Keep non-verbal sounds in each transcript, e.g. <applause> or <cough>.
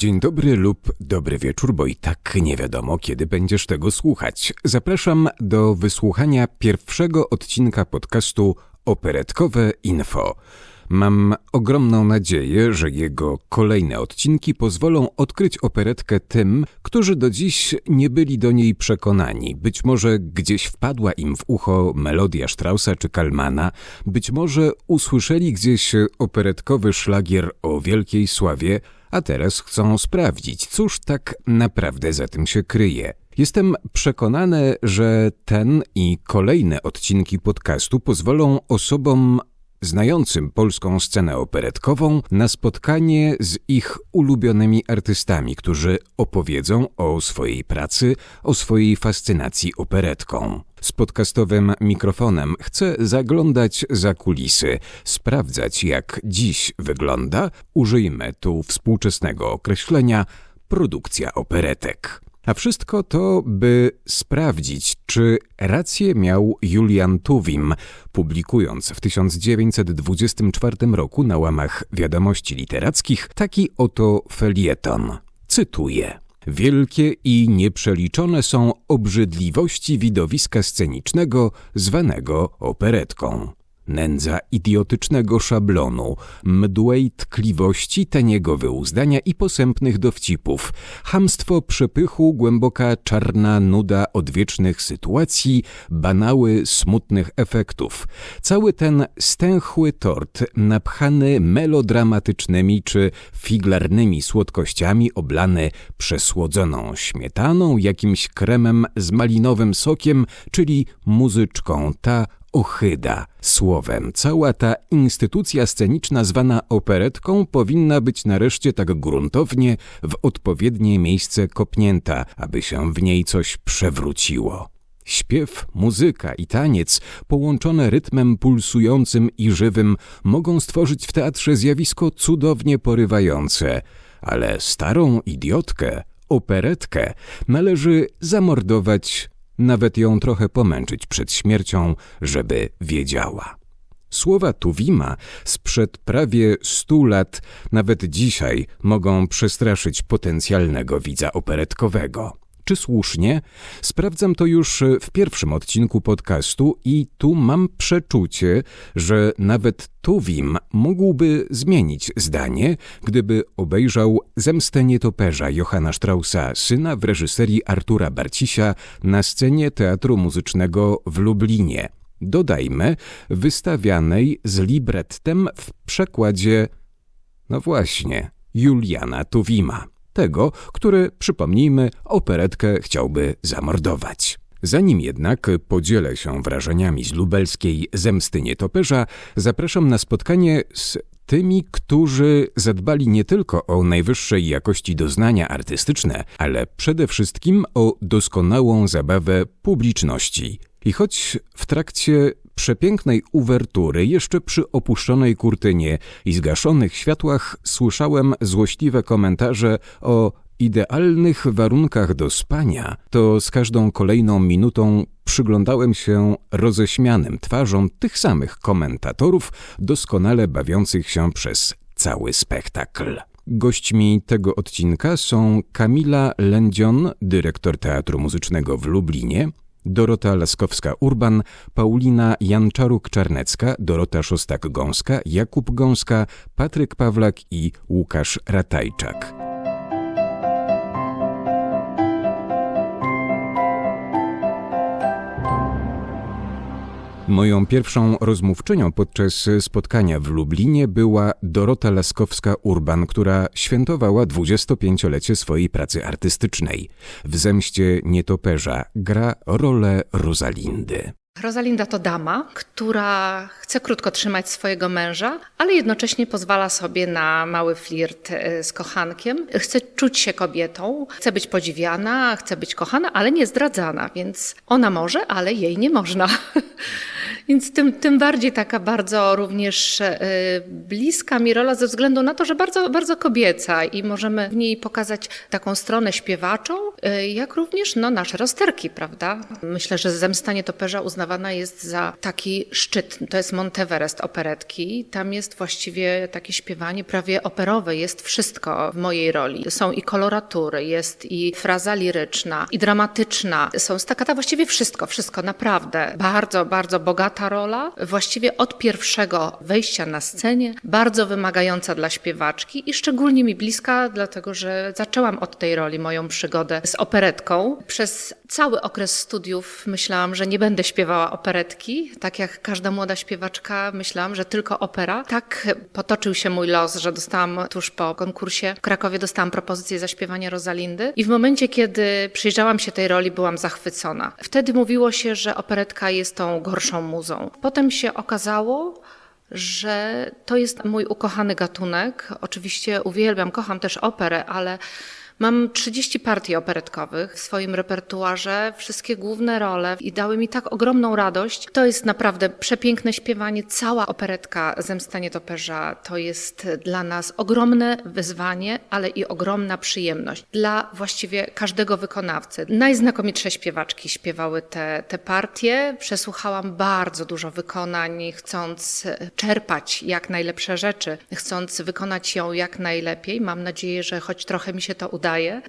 Dzień dobry lub dobry wieczór, bo i tak nie wiadomo, kiedy będziesz tego słuchać. Zapraszam do wysłuchania pierwszego odcinka podcastu Operetkowe Info. Mam ogromną nadzieję, że jego kolejne odcinki pozwolą odkryć operetkę tym, którzy do dziś nie byli do niej przekonani. Być może gdzieś wpadła im w ucho melodia Straussa czy Kalmana, być może usłyszeli gdzieś operetkowy szlagier o wielkiej sławie, a teraz chcą sprawdzić, cóż tak naprawdę za tym się kryje. Jestem przekonany, że ten i kolejne odcinki podcastu pozwolą osobom znającym polską scenę operetkową na spotkanie z ich ulubionymi artystami, którzy opowiedzą o swojej pracy, o swojej fascynacji operetką. Z podcastowym mikrofonem chcę zaglądać za kulisy, sprawdzać jak dziś wygląda, użyjmy tu współczesnego określenia, produkcja operetek. A wszystko to, by sprawdzić, czy rację miał Julian Tuwim, publikując w 1924 roku na łamach wiadomości literackich taki oto felieton. Cytuję. Wielkie i nieprzeliczone są obrzydliwości widowiska scenicznego zwanego operetką nędza idiotycznego szablonu, mdłej tkliwości taniego wyuzdania i posępnych dowcipów, hamstwo przepychu, głęboka czarna nuda odwiecznych sytuacji, banały smutnych efektów. Cały ten stęchły tort, napchany melodramatycznymi czy figlarnymi słodkościami, oblany przesłodzoną śmietaną, jakimś kremem z malinowym sokiem, czyli muzyczką, ta ochyda. Słowem, cała ta instytucja sceniczna zwana operetką powinna być nareszcie tak gruntownie w odpowiednie miejsce kopnięta, aby się w niej coś przewróciło. Śpiew, muzyka i taniec, połączone rytmem pulsującym i żywym, mogą stworzyć w teatrze zjawisko cudownie porywające, ale starą idiotkę, operetkę, należy zamordować nawet ją trochę pomęczyć przed śmiercią, żeby wiedziała. Słowa Tuwima sprzed prawie stu lat, nawet dzisiaj, mogą przestraszyć potencjalnego widza operetkowego. Czy słusznie? Sprawdzam to już w pierwszym odcinku podcastu i tu mam przeczucie, że nawet Tuwim mógłby zmienić zdanie, gdyby obejrzał Zemstę nietoperza Johanna Straussa, syna w reżyserii Artura Barcisia na scenie Teatru Muzycznego w Lublinie. Dodajmy, wystawianej z librettem w przekładzie, no właśnie, Juliana Tuwima tego, który, przypomnijmy, operetkę chciałby zamordować. Zanim jednak podzielę się wrażeniami z lubelskiej Zemsty Nietoperza, zapraszam na spotkanie z tymi, którzy zadbali nie tylko o najwyższej jakości doznania artystyczne, ale przede wszystkim o doskonałą zabawę publiczności. I choć w trakcie przepięknej uwertury, jeszcze przy opuszczonej kurtynie i zgaszonych światłach, słyszałem złośliwe komentarze o idealnych warunkach do spania, to z każdą kolejną minutą przyglądałem się roześmianym twarzom tych samych komentatorów, doskonale bawiących się przez cały spektakl. Gośćmi tego odcinka są Kamila Lędzion, dyrektor Teatru Muzycznego w Lublinie, Dorota Laskowska-Urban, Paulina Janczaruk-Czarnecka, Dorota Szostak-Gąska, Jakub Gąska, Patryk Pawlak i Łukasz Ratajczak. Moją pierwszą rozmówczynią podczas spotkania w Lublinie była Dorota Laskowska-Urban, która świętowała 25-lecie swojej pracy artystycznej. W Zemście Nietoperza gra rolę Rosalindy. Rosalinda to dama, która chce krótko trzymać swojego męża, ale jednocześnie pozwala sobie na mały flirt e, z kochankiem. Chce czuć się kobietą, chce być podziwiana, chce być kochana, ale nie zdradzana, więc ona może, ale jej nie można. <laughs> Więc tym, tym bardziej taka bardzo również e, bliska mi rola ze względu na to, że bardzo, bardzo kobieca i możemy w niej pokazać taką stronę śpiewaczą, e, jak również no, nasze rozterki, prawda? Myślę, że Zemsta Nietoperza uznawana jest za taki szczyt. To jest Monteverest operetki. Tam jest właściwie takie śpiewanie prawie operowe. Jest wszystko w mojej roli. Są i koloratury, jest i fraza liryczna, i dramatyczna. Są stacata, właściwie wszystko, wszystko, naprawdę. Bardzo, bardzo bogata rola. Właściwie od pierwszego wejścia na scenie, bardzo wymagająca dla śpiewaczki i szczególnie mi bliska, dlatego że zaczęłam od tej roli moją przygodę z operetką. Przez cały okres studiów myślałam, że nie będę śpiewała operetki. Tak jak każda młoda śpiewaczka, myślałam, że tylko opera. Tak potoczył się mój los, że dostałam tuż po konkursie w Krakowie dostałam propozycję zaśpiewania Rosalindy i w momencie, kiedy przyjrzałam się tej roli, byłam zachwycona. Wtedy mówiło się, że operetka jest tą gorszą muzą. Potem się okazało, że to jest mój ukochany gatunek. Oczywiście uwielbiam, kocham też operę, ale Mam 30 partii operetkowych w swoim repertuarze, wszystkie główne role i dały mi tak ogromną radość. To jest naprawdę przepiękne śpiewanie. Cała operetka Zemsta Nietoperza to jest dla nas ogromne wyzwanie, ale i ogromna przyjemność dla właściwie każdego wykonawcy. Najznakomitsze śpiewaczki śpiewały te, te partie. Przesłuchałam bardzo dużo wykonań, chcąc czerpać jak najlepsze rzeczy, chcąc wykonać ją jak najlepiej. Mam nadzieję, że choć trochę mi się to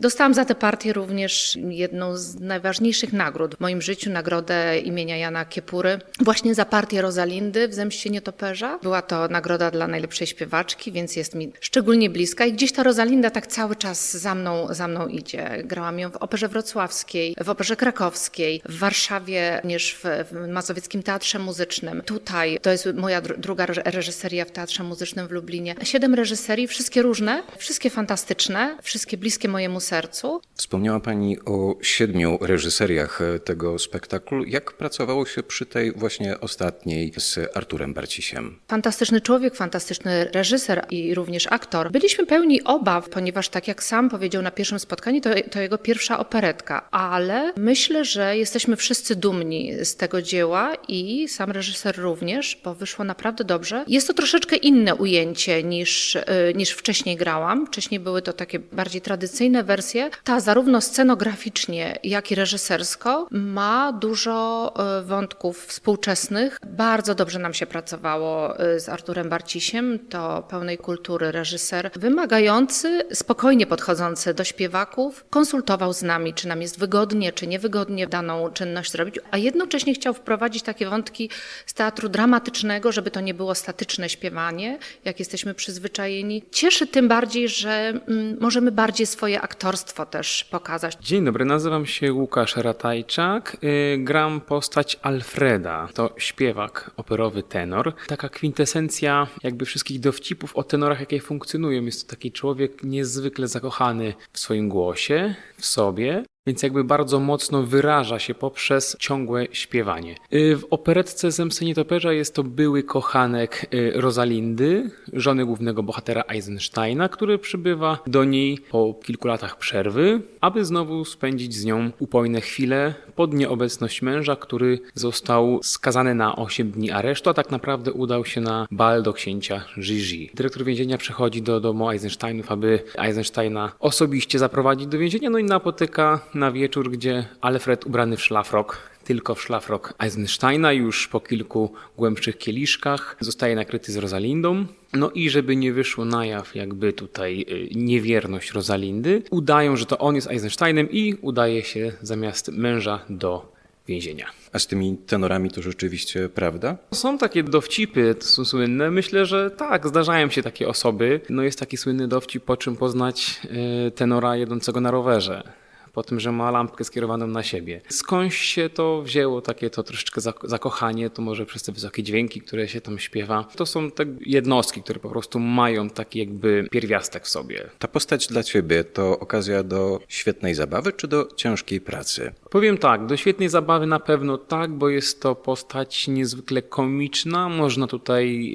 Dostałam za tę partię również jedną z najważniejszych nagród w moim życiu, nagrodę imienia Jana Kiepury, właśnie za partię Rosalindy w Zemście Nietoperza. Była to nagroda dla najlepszej śpiewaczki, więc jest mi szczególnie bliska i gdzieś ta Rosalinda tak cały czas za mną, za mną idzie. Grałam ją w Operze Wrocławskiej, w Operze Krakowskiej, w Warszawie, również w, w Mazowieckim Teatrze Muzycznym. Tutaj to jest moja dru- druga reż- reżyseria w Teatrze Muzycznym w Lublinie. Siedem reżyserii, wszystkie różne, wszystkie fantastyczne, wszystkie bliskie mojemu sercu. Wspomniała Pani o siedmiu reżyseriach e, tego spektaklu. Jak pracowało się przy tej właśnie ostatniej z Arturem Barcisiem? Fantastyczny człowiek, fantastyczny reżyser i również aktor. Byliśmy pełni obaw, ponieważ tak jak sam powiedział na pierwszym spotkaniu, to, to jego pierwsza operetka, ale myślę, że jesteśmy wszyscy dumni z tego dzieła i sam reżyser również, bo wyszło naprawdę dobrze. Jest to troszeczkę inne ujęcie niż, y, niż wcześniej grałam. Wcześniej były to takie bardziej tradycyjne wersje. Ta zarówno scenograficznie, jak i reżysersko ma dużo y, wątków współczesnych. Bardzo dobrze nam się pracowało y, z Arturem Barcisiem, to pełnej kultury reżyser, wymagający, spokojnie podchodzący do śpiewaków, konsultował z nami, czy nam jest wygodnie, czy niewygodnie daną czynność zrobić, a jednocześnie chciał wprowadzić takie wątki z teatru dramatycznego, żeby to nie było statyczne śpiewanie, jak jesteśmy przyzwyczajeni. Cieszy tym bardziej, że mm, możemy bardziej swoje aktorstwo też pokazać. Dzień dobry, nazywam się Łukasz Ratajczak. Yy, Gram postać Alfreda. To śpiewak, operowy tenor. Taka kwintesencja jakby wszystkich dowcipów o tenorach, jakie funkcjonują. Jest to taki człowiek niezwykle zakochany w swoim głosie, w sobie. Więc jakby bardzo mocno wyraża się poprzez ciągłe śpiewanie. Yy, W operetce Zemsty Nietoperza jest to były kochanek yy, Rosalindy, żony głównego bohatera Eisensteina, który przybywa do niej po kilku latach przerwy, aby znowu spędzić z nią upojne chwile pod nieobecność męża, który został skazany na 8 dni aresztu, a tak naprawdę udał się na bal do księcia Gigi. Dyrektor więzienia przychodzi do domu Eisensteinów, aby Eisensteina osobiście zaprowadzić do więzienia, no i napotyka na wieczór, gdzie Alfred ubrany w szlafrok tylko w szlafrok Eisensteina już po kilku głębszych kieliszkach zostaje nakryty z Rosalindą. No i żeby nie wyszło na jaw jakby tutaj y, niewierność Rosalindy, udają, że to on jest Eisensteinem i udaje się zamiast męża do więzienia. A z tymi tenorami to rzeczywiście prawda? Są takie dowcipy, to są słynne. Myślę, że tak, zdarzają się takie osoby. No jest taki słynny dowcip, po czym poznać y, tenora jedącego na rowerze. Po tym, że ma lampkę skierowaną na siebie. Skądś się to wzięło, takie to troszeczkę zak- zakochanie, to może przez te wysokie dźwięki, które się tam śpiewa. To są te jednostki, które po prostu mają taki jakby pierwiastek w sobie. Ta postać dla Ciebie to okazja do świetnej zabawy czy do ciężkiej pracy? Powiem tak, do świetnej zabawy na pewno tak, bo jest to postać niezwykle komiczna. Można tutaj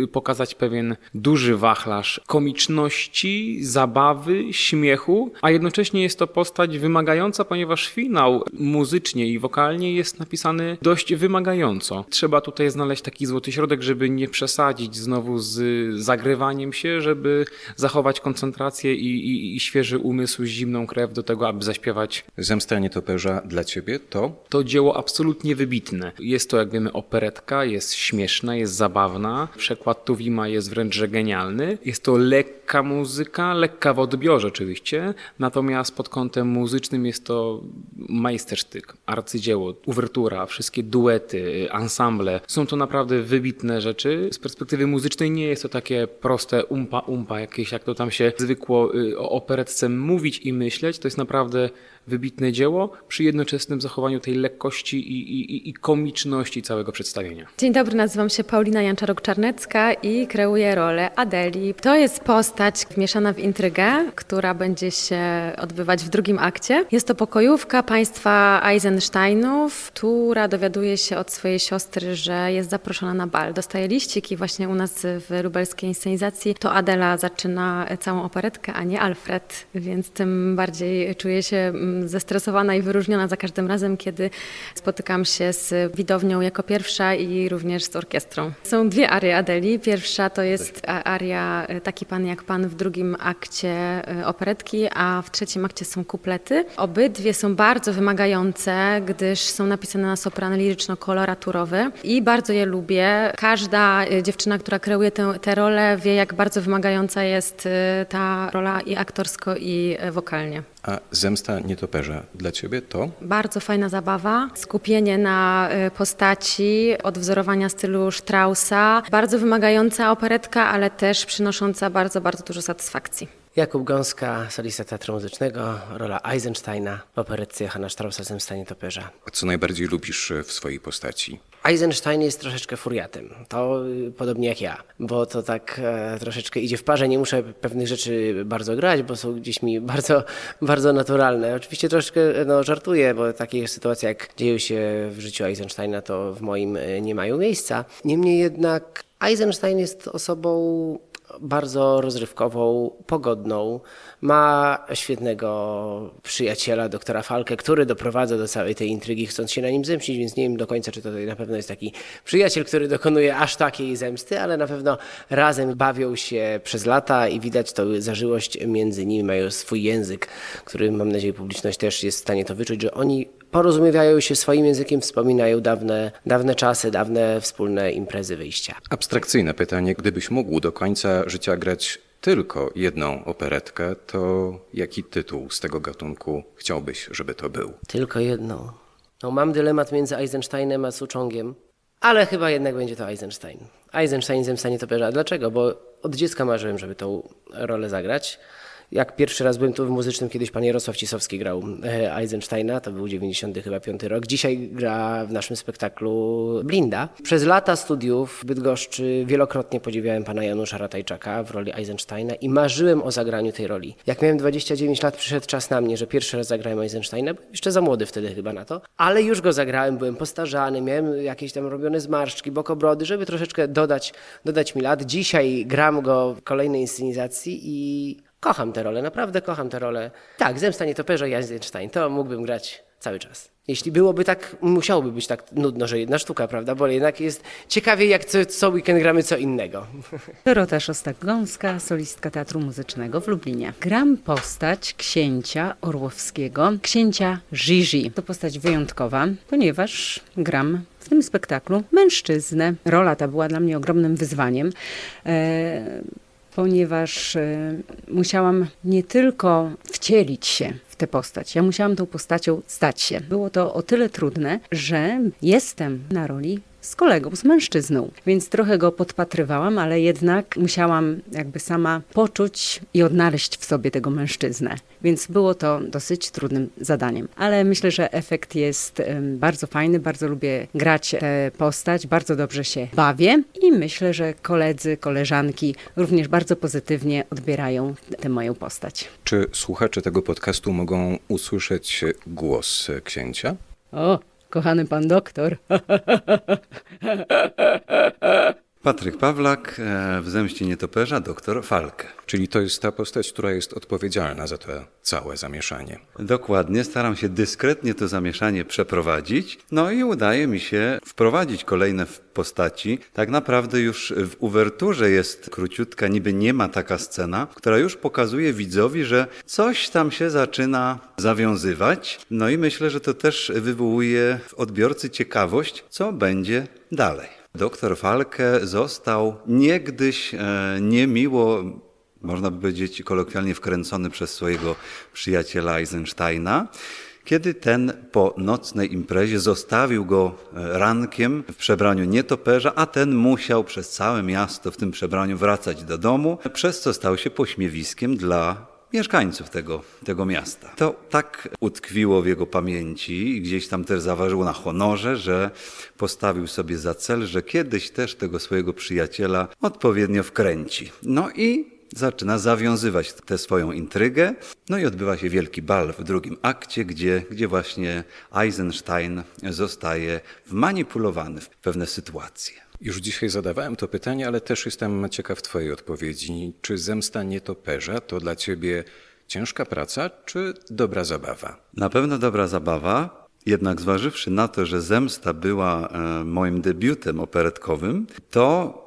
yy, pokazać pewien duży wachlarz komiczności, zabawy, śmiechu, a jednocześnie jest to postać postać wymagająca, ponieważ finał muzycznie i wokalnie jest napisany dość wymagająco. Trzeba tutaj znaleźć taki złoty środek, żeby nie przesadzić znowu z zagrywaniem się, żeby zachować koncentrację i, i, i świeży umysł, zimną krew do tego, aby zaśpiewać Zemsta nietoperza dla ciebie to? to dzieło absolutnie wybitne. Jest to, jak wiemy, operetka, jest śmieszna, jest zabawna. Przekład Tuwima jest wręcz że genialny. Jest to lekka muzyka, lekka w odbiorze oczywiście, natomiast pod kątem muzycznym jest to majstersztyk, arcydzieło, uwertura, wszystkie duety, ensemble. Są to naprawdę wybitne rzeczy. Z perspektywy muzycznej nie jest to takie proste umpa-umpa jakieś, jak to tam się zwykło y, o operetce mówić i myśleć. To jest naprawdę wybitne dzieło przy jednoczesnym zachowaniu tej lekkości i, i, i komiczności całego przedstawienia. Dzień dobry, nazywam się Paulina Janczarok-Czarnecka i kreuję rolę Adeli. To jest postać wmieszana w intrygę, która będzie się odbywać w drugim akcie. Jest to pokojówka państwa Eisensteinów, która dowiaduje się od swojej siostry, że jest zaproszona na bal. Dostaje liścik i właśnie u nas w lubelskiej inscenizacji to Adela zaczyna całą operetkę, a nie Alfred, więc tym bardziej czuję się mm, zestresowana i wyróżniona za każdym razem, kiedy spotykam się z widownią jako pierwsza i również z orkiestrą. Są dwie arie Adeli. Pierwsza to jest a- aria e, Taki pan jak pan w drugim akcie e, operetki, a w trzecim akcie są Obydwie są bardzo wymagające, gdyż są napisane na sopran liryczno-koloraturowy i bardzo je lubię. Każda e, dziewczyna, która kreuje tę, tę rolę wie, jak bardzo wymagająca jest e, ta rola i aktorsko, i e, wokalnie. A zemsta nietoperza dla ciebie to? Bardzo fajna zabawa, skupienie na y, postaci, odwzorowania stylu Straussa. Bardzo wymagająca operetka, ale też przynosząca bardzo, bardzo dużo satysfakcji. Jakub Gąska, solista teatru muzycznego, rola Eisensteina w operetce Johanna Straussa Zemsta Nietoperza. A co najbardziej lubisz w swojej postaci? Eisenstein jest troszeczkę furiatem, to y, podobnie jak ja, bo to tak e, troszeczkę idzie w parze, nie muszę pewnych rzeczy bardzo grać, bo są gdzieś mi <laughs> bardzo, bardzo naturalne. Oczywiście troszeczkę no, żartuję, bo takie sytuacje jak dzieją się w życiu Eisensteina to w moim e, nie mają miejsca. Niemniej jednak Eisenstein jest osobą bardzo rozrywkową, pogodną. Ma świetnego przyjaciela, doktora Falkę, który doprowadza do całej tej intrygi, chcąc się na nim zemścić, więc nie wiem do końca, czy to na pewno jest taki przyjaciel, który dokonuje aż takiej zemsty, ale na pewno razem bawią się przez lata i widać tą zażyłość między nimi, mają swój język, który mam nadzieję publiczność też jest w stanie to wyczuć, że oni porozumiewają się swoim językiem, wspominają dawne, dawne czasy, dawne wspólne imprezy wyjścia. Abstrakcyjne pytanie. Gdybyś mógł do końca życia grać tylko jedną operetkę, to jaki tytuł z tego gatunku chciałbyś, żeby to był? Tylko jedną. No, mam dylemat między Eisensteinem a Suchongiem, ale chyba jednak będzie to Eisenstein. Eisenstein zemsta nietoperza. Dlaczego? Bo od dziecka marzyłem, żeby tą rolę zagrać. Jak pierwszy raz byłem tu w muzycznym, kiedyś pan Jarosław Cisowski grał e, Eisensteina, to był 90 chyba piąty rok. Dzisiaj gra w naszym spektaklu Blinda. Przez lata studiów w Bydgoszczy wielokrotnie podziwiałem pana Janusza Ratajczaka w roli Eisensteina i marzyłem o zagraniu tej roli. Jak miałem 29 lat, przyszedł czas na mnie, że pierwszy raz zagrałem Eisensteina. Byłem jeszcze za młody wtedy chyba na to, ale już go zagrałem, byłem postarzany, miałem jakieś tam robione zmarszczki, bokobrody, żeby troszeczkę dodać, dodać mi lat. Dzisiaj gram go w kolejnej inscenizacji i kocham tę rolę, naprawdę kocham tę rolę. Tak, Zemsta Nietoperza i Eisenstein, to mógłbym grać cały czas. Jeśli byłoby tak, musiałoby być tak nudno, że jedna sztuka, prawda? Bo jednak jest ciekawie, jak co, co weekend gramy co innego. <laughs> Dorota Szostak-Gąska, solistka Teatru Muzycznego w Lublinie. Gram postać księcia Orłowskiego, księcia Gigi. To postać wyjątkowa, ponieważ gram w tym spektaklu mężczyznę. Rola ta była dla mnie ogromnym wyzwaniem. E, ponieważ e, musiałam nie tylko wcielić się w tę postać, ja musiałam tą postacią stać się. Było to o tyle trudne, że jestem na roli z kolegą, z mężczyzną, więc trochę go podpatrywałam, ale jednak musiałam jakby sama poczuć i odnaleźć w sobie tego mężczyznę. Więc było to dosyć trudnym zadaniem. Ale myślę, że efekt jest bardzo fajny, bardzo lubię grać tę postać, bardzo dobrze się bawię i myślę, że koledzy, koleżanki również bardzo pozytywnie odbierają tę moją postać. Czy słuchacze tego podcastu mogą usłyszeć głos księcia? O, kochany pan doktor. <laughs> Patryk Pawlak, e, w Zemście Nietoperza, doktor Falkę. Czyli to jest ta postać, która jest odpowiedzialna za to całe zamieszanie. Dokładnie, staram się dyskretnie to zamieszanie przeprowadzić, no i udaje mi się wprowadzić kolejne postaci. Tak naprawdę już w uwerturze jest króciutka, niby nie ma taka scena, która już pokazuje widzowi, że coś tam się zaczyna zawiązywać. No i myślę, że to też wywołuje w odbiorcy ciekawość, co będzie dalej. Doktor Falke został niegdyś e, niemiło można by powiedzieć kolokwialnie wkręcony przez swojego przyjaciela Eisensteina, kiedy ten po nocnej imprezie zostawił go e, rankiem w przebraniu nietoperza, a ten musiał przez całe miasto w tym przebraniu wracać do domu, przez co stał się pośmiewiskiem dla mieszkańców tego, tego miasta. To tak utkwiło w jego pamięci i gdzieś tam też zaważyło na honorze, że postawił sobie za cel, że kiedyś też tego swojego przyjaciela odpowiednio wkręci. No i zaczyna zawiązywać tę swoją intrygę. No i odbywa się wielki bal w drugim akcie, gdzie, gdzie właśnie Eisenstein zostaje wmanipulowany w pewne sytuacje. Już dzisiaj zadawałem to pytanie, ale też jestem ciekaw Twojej odpowiedzi. Czy zemsta nietoperza to dla Ciebie ciężka praca, czy dobra zabawa? Na pewno dobra zabawa, jednak zważywszy na to, że Zemsta była e, moim debiutem operetkowym, to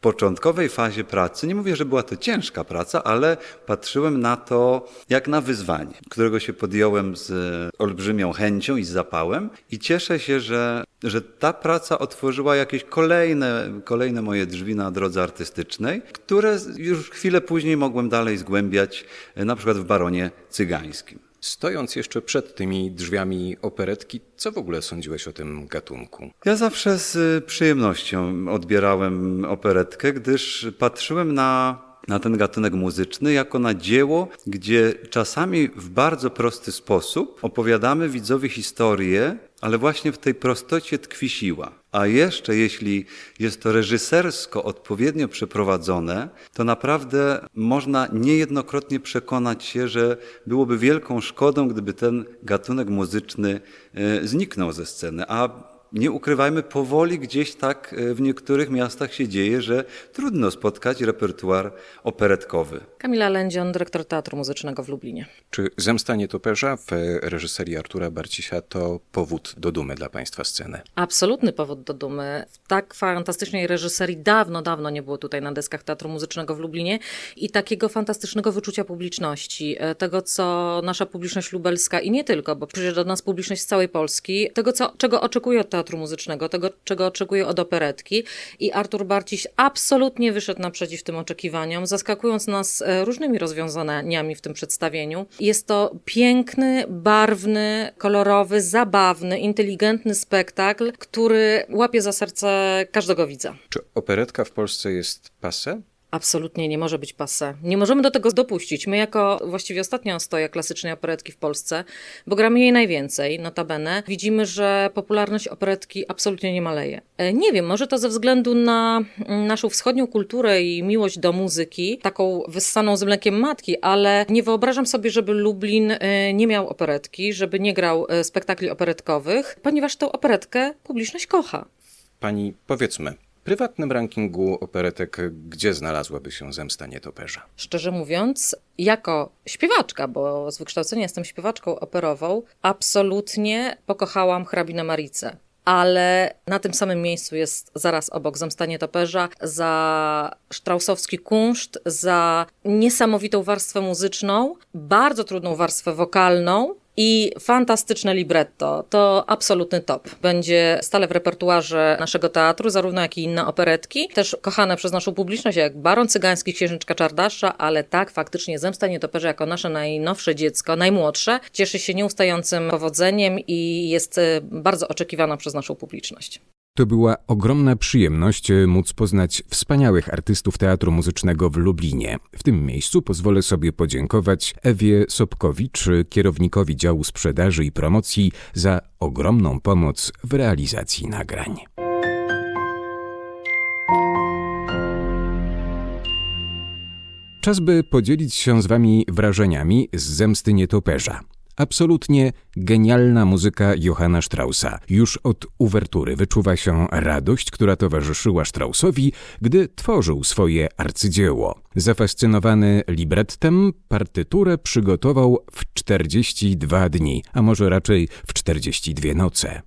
początkowej fazie pracy, nie mówię, że była to ciężka praca, ale patrzyłem na to jak na wyzwanie, którego się podjąłem z e, olbrzymią chęcią i z zapałem i cieszę się, że, że ta praca otworzyła jakieś kolejne, kolejne moje drzwi na drodze artystycznej, które już chwilę później mogłem dalej zgłębiać, e, na przykład w Baronie Cygańskim. Stojąc jeszcze przed tymi drzwiami operetki, co w ogóle sądziłeś o tym gatunku? Ja zawsze z przyjemnością odbierałem operetkę, gdyż patrzyłem na, na ten gatunek muzyczny jako na dzieło, gdzie czasami w bardzo prosty sposób opowiadamy widzowi historię, ale właśnie w tej prostocie tkwi siła. A jeszcze jeśli jest to reżysersko odpowiednio przeprowadzone, to naprawdę można niejednokrotnie przekonać się, że byłoby wielką szkodą, gdyby ten gatunek muzyczny e, zniknął ze sceny. A nie ukrywajmy, powoli gdzieś tak e, w niektórych miastach się dzieje, że trudno spotkać repertuar operetkowy. Kamila Lędzion, dyrektor Teatru Muzycznego w Lublinie. Czy Zemsta nietoperza w reżyserii Artura Barcisia to powód do dumy dla Państwa sceny? Absolutny powód do dumy. W tak fantastycznej reżyserii dawno, dawno nie było tutaj na deskach Teatru Muzycznego w Lublinie i takiego fantastycznego wyczucia publiczności. e, Tego, co nasza publiczność lubelska i nie tylko, bo przyjeżdża do nas publiczność z całej Polski, tego, co, czego oczekuje od Teatru Muzycznego, tego, czego oczekuje od operetki. I Artur Barciś absolutnie wyszedł naprzeciw tym oczekiwaniom, zaskakując nas e, różnymi rozwiązaniami w tym przedstawieniu. Jest to piękny, barwny, kolorowy, zabawny, inteligentny spektakl, który łapie za serce każdego widza. Czy operetka w Polsce jest passe? Absolutnie nie może być passe. Nie możemy do tego dopuścić. My jako właściwie ostatnia stoja klasycznej operetki w Polsce, bo gramy jej najwięcej, notabene, widzimy, że popularność operetki absolutnie nie maleje. E, Nie wiem, może to ze względu na mm, naszą wschodnią kulturę i miłość do muzyki, taką wyssaną z mlekiem matki, ale nie wyobrażam sobie, żeby Lublin e, nie miał operetki, żeby nie grał e, spektakli operetkowych, ponieważ tę operetkę publiczność kocha. Pani, powiedzmy, prywatnym rankingu operetek, gdzie znalazłaby się Zemsta nietoperza? Szczerze mówiąc, jako śpiewaczka, bo z wykształcenia jestem śpiewaczką operową, absolutnie pokochałam hrabinę Maricę. Ale na tym samym miejscu jest zaraz obok Zemsta Nietoperza za sztrausowski kunszt, za niesamowitą warstwę muzyczną, bardzo trudną warstwę wokalną i fantastyczne libretto. To absolutny top. Będzie stale w repertuarze naszego teatru, zarówno jak i inne operetki. Też kochane przez naszą publiczność, jak Baron Cygański, Księżniczka Czardasza, ale tak, faktycznie Zemsta Nietoperza jako nasze najnowsze dziecko, najmłodsze, cieszy się nieustającym powodzeniem i jest e, bardzo oczekiwana przez naszą publiczność. To była ogromna przyjemność e, móc poznać wspaniałych artystów Teatru Muzycznego w Lublinie. W tym miejscu pozwolę sobie podziękować Ewie Sobkowicz, kierownikowi działu sprzedaży i promocji, za ogromną pomoc w realizacji nagrań. Czas by podzielić się z Wami wrażeniami z zemsty nietoperza. Absolutnie genialna muzyka Johanna Straussa. Już od uwertury wyczuwa się radość, która towarzyszyła Straussowi, gdy tworzył swoje arcydzieło. Zafascynowany librettem, partyturę przygotował w 42 dni, a może raczej w 42 noce.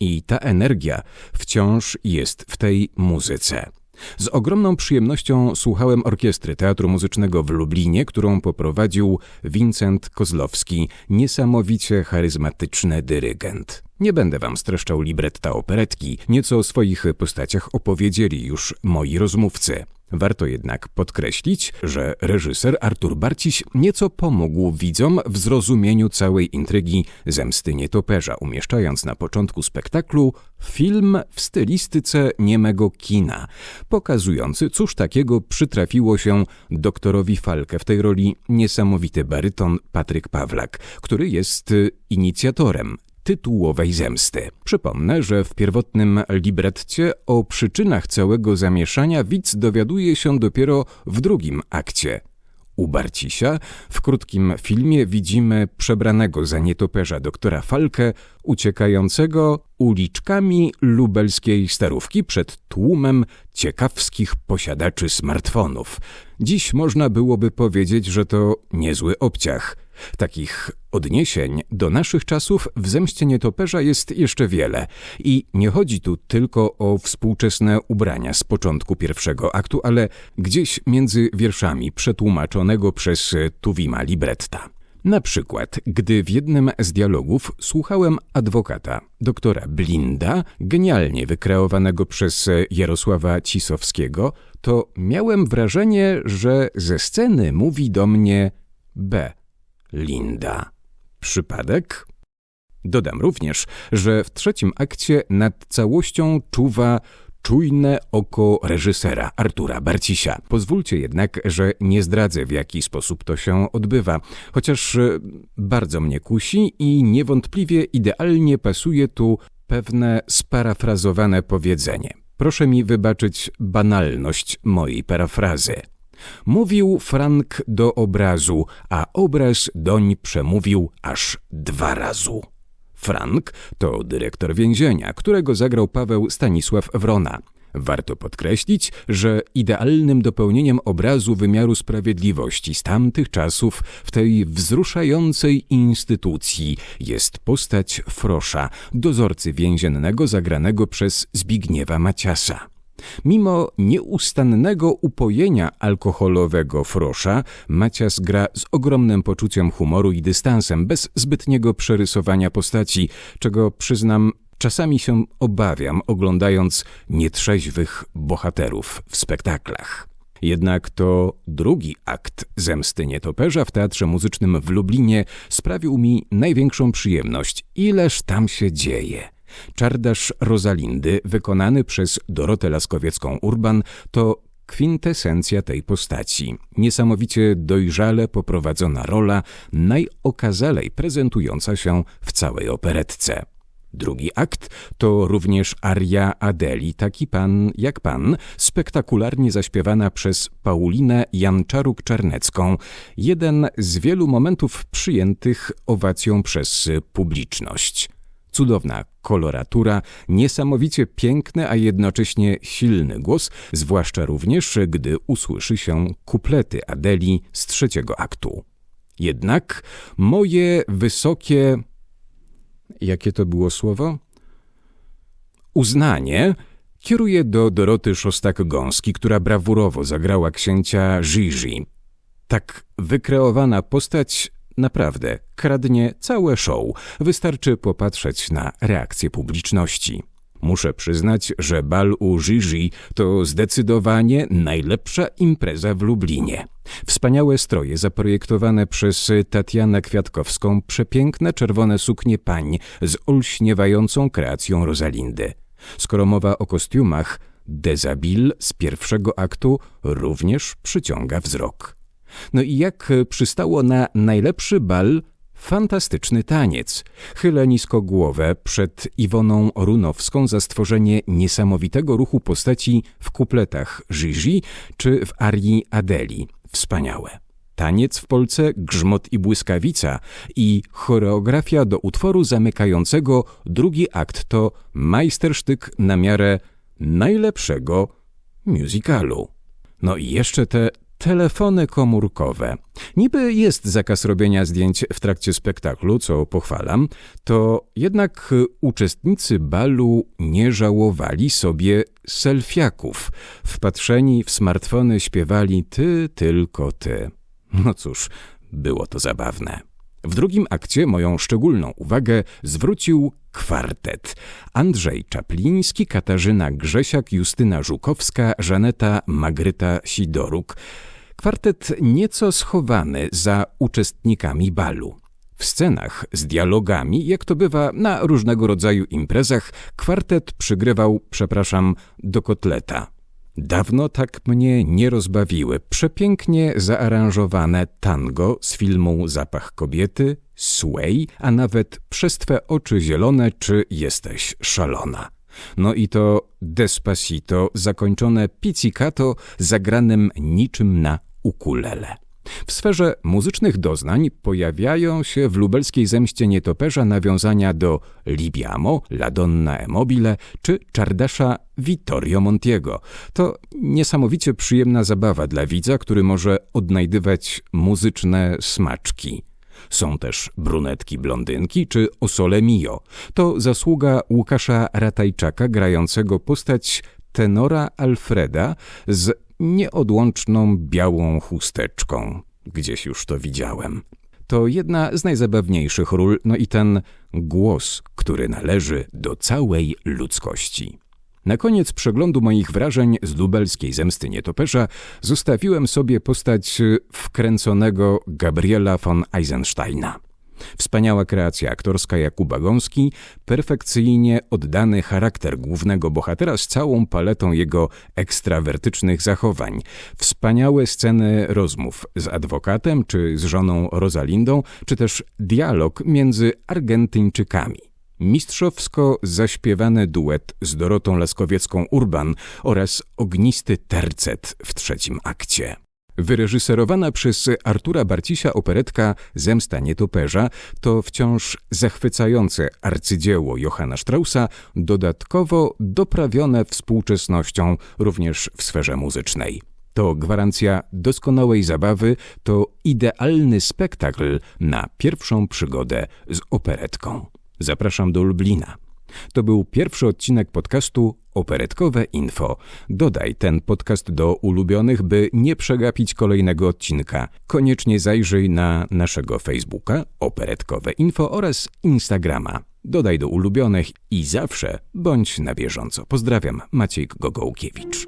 I ta energia wciąż jest w tej muzyce. Z ogromną przyjemnością słuchałem orkiestry Teatru Muzycznego w Lublinie, którą poprowadził Wincent Kozlowski, niesamowicie charyzmatyczny dyrygent. Nie będę wam streszczał libretta operetki, nieco o swoich postaciach opowiedzieli już moi rozmówcy. Warto jednak podkreślić, że reżyser Artur Barciś nieco pomógł widzom w zrozumieniu całej intrygi Zemsty Nietoperza, umieszczając na początku spektaklu film w stylistyce niemego kina, pokazujący, cóż takiego przytrafiło się doktorowi Falke w tej roli. Niesamowity baryton Patryk Pawlak, który jest y, inicjatorem tytułowej zemsty. Przypomnę, że w pierwotnym libretcie o przyczynach całego zamieszania widz dowiaduje się dopiero w drugim akcie. U Barcisia w krótkim filmie widzimy przebranego za nietoperza doktora Falkę uciekającego uliczkami lubelskiej starówki przed tłumem ciekawskich posiadaczy smartfonów. Dziś można byłoby powiedzieć, że to niezły obciach. Takich odniesień do naszych czasów w zemście nietoperza jest jeszcze wiele i nie chodzi tu tylko o współczesne ubrania z początku pierwszego aktu, ale gdzieś między wierszami przetłumaczonego przez Tuwima libretta. Na przykład, gdy w jednym z dialogów słuchałem adwokata, doktora Blinda, genialnie wykreowanego przez Jarosława Cisowskiego, to miałem wrażenie, że ze sceny mówi do mnie B. Linda. Przypadek? Dodam również, że w trzecim akcie nad całością czuwa czujne oko reżysera Artura Barcisia. Pozwólcie jednak, że nie zdradzę w jaki sposób to się odbywa, chociaż e, bardzo mnie kusi i niewątpliwie idealnie pasuje tu pewne sparafrazowane powiedzenie. Proszę mi wybaczyć banalność mojej parafrazy. Mówił Frank do obrazu, a obraz doń przemówił aż dwa razu. Frank to dyrektor więzienia, którego zagrał Paweł Stanisław Wrona. Warto podkreślić, że idealnym dopełnieniem obrazu wymiaru sprawiedliwości z tamtych czasów w tej wzruszającej instytucji jest postać Frosza, dozorcy więziennego zagranego przez Zbigniewa Maciasa. Mimo nieustannego upojenia alkoholowego Frosza, Macias gra z ogromnym poczuciem humoru i dystansem, bez zbytniego przerysowania postaci, czego przyznam czasami się obawiam, oglądając nietrzeźwych bohaterów w spektaklach. Jednak to drugi akt Zemsty Nietoperza w Teatrze Muzycznym w Lublinie sprawił mi największą przyjemność. Ileż tam się dzieje. Czardasz Rosalindy, wykonany przez Dorotę Laskowiecką-Urban, to kwintesencja tej postaci. Niesamowicie dojrzale poprowadzona rola, najokazalej prezentująca się w całej operetce. Drugi akt to również aria Adeli, taki pan jak pan, spektakularnie zaśpiewana przez Paulinę Janczaruk-Czarnecką, jeden z wielu momentów przyjętych owacją przez publiczność. Cudowna koloratura, niesamowicie piękny, a jednocześnie silny głos, zwłaszcza również, gdy usłyszy się kuplety Adeli z trzeciego aktu. Jednak moje wysokie. Jakie to było słowo? Uznanie kieruje do Doroty Szostak-Gąski, która brawurowo zagrała księcia Gigi. Tak wykreowana postać naprawdę kradnie całe show. Wystarczy popatrzeć na reakcję publiczności. Muszę przyznać, że bal u Gigi to zdecydowanie najlepsza impreza w Lublinie. Wspaniałe stroje zaprojektowane przez Tatianę Kwiatkowską, przepiękne czerwone suknie pań z olśniewającą kreacją Rosalindy. Skoro mowa o kostiumach, Dezabil z pierwszego aktu również przyciąga wzrok. No i jak przystało na najlepszy bal, fantastyczny taniec. Chylę nisko głowę przed Iwoną Runowską za stworzenie niesamowitego ruchu postaci w kupletach Gigi czy w arii Adeli. Wspaniałe. taniec w Polce, grzmot i błyskawica i choreografia do utworu zamykającego drugi akt to majstersztyk na miarę najlepszego musicalu. No i jeszcze te telefony komórkowe. Niby jest zakaz robienia zdjęć w trakcie spektaklu, co pochwalam, to jednak uczestnicy balu nie żałowali sobie selfiaków. Wpatrzeni w smartfony śpiewali ty, tylko ty. No cóż, było to zabawne. W drugim akcie moją szczególną uwagę zwrócił kwartet. Andrzej Czapliński, Katarzyna Grzesiak, Justyna Żukowska, Żaneta Magryta Sidoruk. Kwartet nieco schowany za uczestnikami balu. W scenach z dialogami, jak to bywa na różnego rodzaju imprezach, kwartet przygrywał, przepraszam, do kotleta. Dawno tak mnie nie rozbawiły przepięknie zaaranżowane tango z filmu Zapach kobiety, Sway, a nawet Przez twe oczy zielone czy Jesteś szalona. No i to Despacito zakończone pizzicato zagranym niczym na ukulele. W sferze muzycznych doznań pojawiają się w lubelskiej zemście nietoperza nawiązania do Libiamo, La Donna e Mobile czy czardasza Vittorio Montiego. To niesamowicie przyjemna zabawa dla widza, który może odnajdywać muzyczne smaczki. Są też brunetki, blondynki czy osole mio. To zasługa Łukasza Ratajczaka grającego postać tenora Alfreda z nieodłączną białą chusteczką. Gdzieś już to widziałem. To jedna z najzabawniejszych ról, no i ten głos, który należy do całej ludzkości. Na koniec przeglądu moich wrażeń z lubelskiej zemsty nietoperza zostawiłem sobie postać wkręconego Gabriela von Eisensteina. Wspaniała kreacja aktorska Jakuba Gąski, perfekcyjnie oddany charakter głównego bohatera z całą paletą jego ekstrawertycznych zachowań, wspaniałe sceny rozmów z adwokatem czy z żoną Rosalindą, czy też dialog między Argentyńczykami. Mistrzowsko zaśpiewany duet z Dorotą Laskowiecką-Urban oraz ognisty tercet w trzecim akcie. Wyreżyserowana przez Artura Barcisia operetka Zemsta nietoperza to wciąż zachwycające arcydzieło Johanna Straussa, dodatkowo doprawione współczesnością również w sferze muzycznej. To gwarancja doskonałej zabawy, to idealny spektakl na pierwszą przygodę z operetką. Zapraszam do Lublina. To był pierwszy odcinek podcastu Operetkowe Info. Dodaj ten podcast do ulubionych, by nie przegapić kolejnego odcinka. Koniecznie zajrzyj na naszego Facebooka Operetkowe Info oraz Instagrama. Dodaj do ulubionych i zawsze bądź na bieżąco. Pozdrawiam, Maciej Gogołkiewicz.